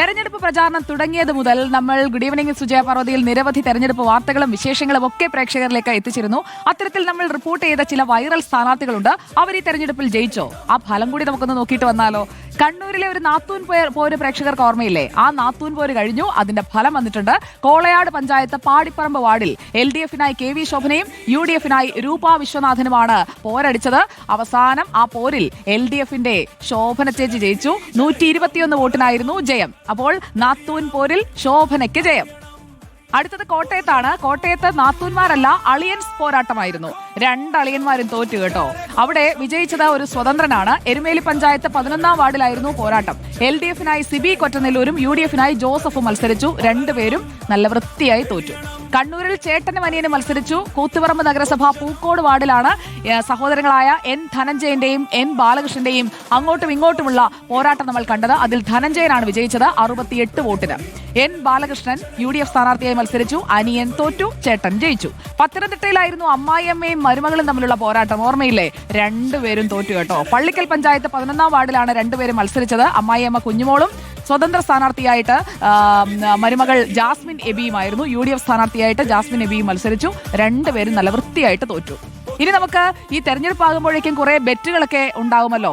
തെരഞ്ഞെടുപ്പ് പ്രചാരണം തുടങ്ങിയത് മുതൽ നമ്മൾ ഗുഡ് ഈവനിംഗ് സുജയ പർവതിയിൽ നിരവധി തെരഞ്ഞെടുപ്പ് വാർത്തകളും വിശേഷങ്ങളും ഒക്കെ പ്രേക്ഷകരിലേക്ക് എത്തിച്ചിരുന്നു. അത്തരത്തിൽ നമ്മൾ റിപ്പോർട്ട് ചെയ്ത ചില വൈറൽ സ്ഥാനാർത്ഥികളുണ്ട്. അവർ ഈ തെരഞ്ഞെടുപ്പിൽ ജയിച്ചോ? ആ ഫലം കൂടി നമുക്കൊന്ന് നോക്കിയിട്ട് വന്നാലോ? കണ്ണൂരിലെ ഒരു നാത്തൂൻ പോര് പ്രേക്ഷകർക്ക് ഓർമ്മയില്ലേ? ആ നാത്തൂൻ പോര് കഴിഞ്ഞു. അതിന്റെ ഫലം വന്നിട്ടുണ്ട്. കോളയാട് പഞ്ചായത്ത് പാടിപ്പറമ്പ് വാർഡിൽ എൽ ഡി എഫിനായി കെ വി ശോഭനയും യു ഡി എഫിനായി രൂപ വിശ്വനാഥനുമാണ് പോരടിച്ചത്. അവസാനം ആ പോരിൽ എൽ ഡി എഫിന്റെ ശോഭന ചേച്ചി ജയിച്ചു. നൂറ്റി ഇരുപത്തിയൊന്ന് വോട്ടിനായിരുന്നു ജയം. അപ്പോൾ നാത്തൂൻ പോരിൽ ശോഭനയ്ക്ക് ജയം. അടുത്തത് കോട്ടയത്താണ്. കോട്ടയത്ത് നാത്തൂന്മാരല്ല അളിയൻസ് പോരാട്ടമായിരുന്നു. രണ്ട് അളിയന്മാരും തോറ്റു കേട്ടോ. അവിടെ വിജയിച്ചത് ഒരു സ്വതന്ത്രനാണ്. എരുമേലി പഞ്ചായത്ത് പതിനൊന്നാം വാർഡിലായിരുന്നു പോരാട്ടം. എൽ ഡി എഫിനായി സിബി കൊറ്റനെല്ലൂരും യു ഡി എഫിനായി ജോസഫും മത്സരിച്ചു. രണ്ടുപേരും നല്ല വൃത്തിയായി തോറ്റു. കണ്ണൂരിൽ ചേട്ടനും അനിയനും മത്സരിച്ചു. കൂത്തുപറമ്പ് നഗരസഭ പൂക്കോട് വാർഡിലാണ് സഹോദരങ്ങളായ എൻ ധനഞ്ജയന്റെയും എൻ ബാലകൃഷ്ണന്റെയും അങ്ങോട്ടും ഇങ്ങോട്ടുമുള്ള പോരാട്ടം നമ്മൾ കണ്ടത്. അതിൽ ധനഞ്ജയനാണ് വിജയിച്ചത് അറുപത്തിയെട്ട് വോട്ടിന്. N Balakrishnan U D F സ്ഥാനാർത്ഥിയായി മത്സരിച്ചു. അനിയൻ തോറ്റു ചേട്ടൻ ജയിച്ചു. പത്തനംതിട്ടയിലായിരുന്നു അമ്മായിയമ്മയും മരുമകളും തമ്മിലുള്ള പോരാട്ടം. ഓർമ്മയില്ലേ? രണ്ടുപേരും തോറ്റു കേട്ടോ. പള്ളിക്കൽ പഞ്ചായത്ത് പതിനൊന്നാം വാർഡിലാണ് രണ്ടുപേരും മത്സരിച്ചത്. അമ്മായിയമ്മ കുഞ്ഞുമോളും സ്വതന്ത്ര സ്ഥാനാർത്ഥിയായിട്ട് മരുമകൾ ജാസ്മിൻ എബിയുമായിരുന്നു. യു ഡി എഫ് സ്ഥാനാർത്ഥിയായിട്ട് ജാസ്മിൻ എബിയും മത്സരിച്ചു. രണ്ടുപേരും നല്ല വൃത്തിയായിട്ട് തോറ്റു. ഇനി നമുക്ക് ഈ തെരഞ്ഞെടുപ്പ് ആകുമ്പോഴേക്കും കുറെ ബെറ്റുകളൊക്കെ ഉണ്ടാകുമല്ലോ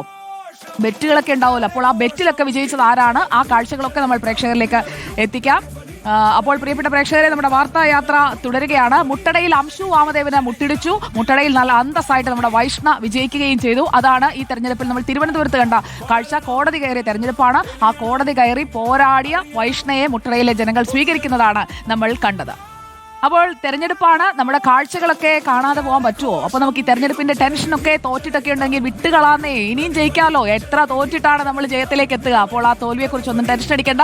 ബെറ്റുകളൊക്കെ ഉണ്ടാവുമല്ലോ. അപ്പോൾ ആ ബെറ്റിലൊക്കെ വിജയിച്ചത് ആരാണ്? ആ കാഴ്ചകളൊക്കെ നമ്മൾ പ്രേക്ഷകരിലേക്ക് എത്തിക്കാം. അപ്പോൾ പ്രിയപ്പെട്ട പ്രേക്ഷകരെ നമ്മുടെ വാർത്താ യാത്ര തുടരുകയാണ്. മുട്ടടയിൽ അംശു വാമദേവനെ മുട്ടിടിച്ചു. മുട്ടടയിൽ നല്ല അന്തസ്സായിട്ട് നമ്മുടെ വൈഷ്ണ വിജയിക്കുകയും ചെയ്തു. അതാണ് ഈ തെരഞ്ഞെടുപ്പിൽ നമ്മൾ തിരുവനന്തപുരത്ത് കണ്ട കാഴ്ച. കോടതി കയറിയ തെരഞ്ഞെടുപ്പാണ്. ആ കോടതി കയറി പോരാടിയ വൈഷ്ണയെ മുട്ടടയിലെ ജനങ്ങൾ സ്വീകരിക്കുന്നതാണ് നമ്മൾ കണ്ടത്. അപ്പോൾ തെരഞ്ഞെടുപ്പാണ്. നമ്മുടെ കാഴ്ചകളൊക്കെ കാണാതെ പോകാൻ പറ്റുമോ? അപ്പൊ നമുക്ക് ഈ തെരഞ്ഞെടുപ്പിന്റെ ടെൻഷനൊക്കെ തോറ്റിട്ടൊക്കെ ഉണ്ടെങ്കിൽ വിട്ടുകളാന്നേ. ഇനിയും ജയിക്കാമല്ലോ എത്ര തോറ്റിട്ടാണ് നമ്മൾ ജയത്തിലേക്ക് എത്തുക? അപ്പോൾ ആ തോൽവിയെക്കുറിച്ചൊന്നും ടെൻഷൻ അടിക്കേണ്ട.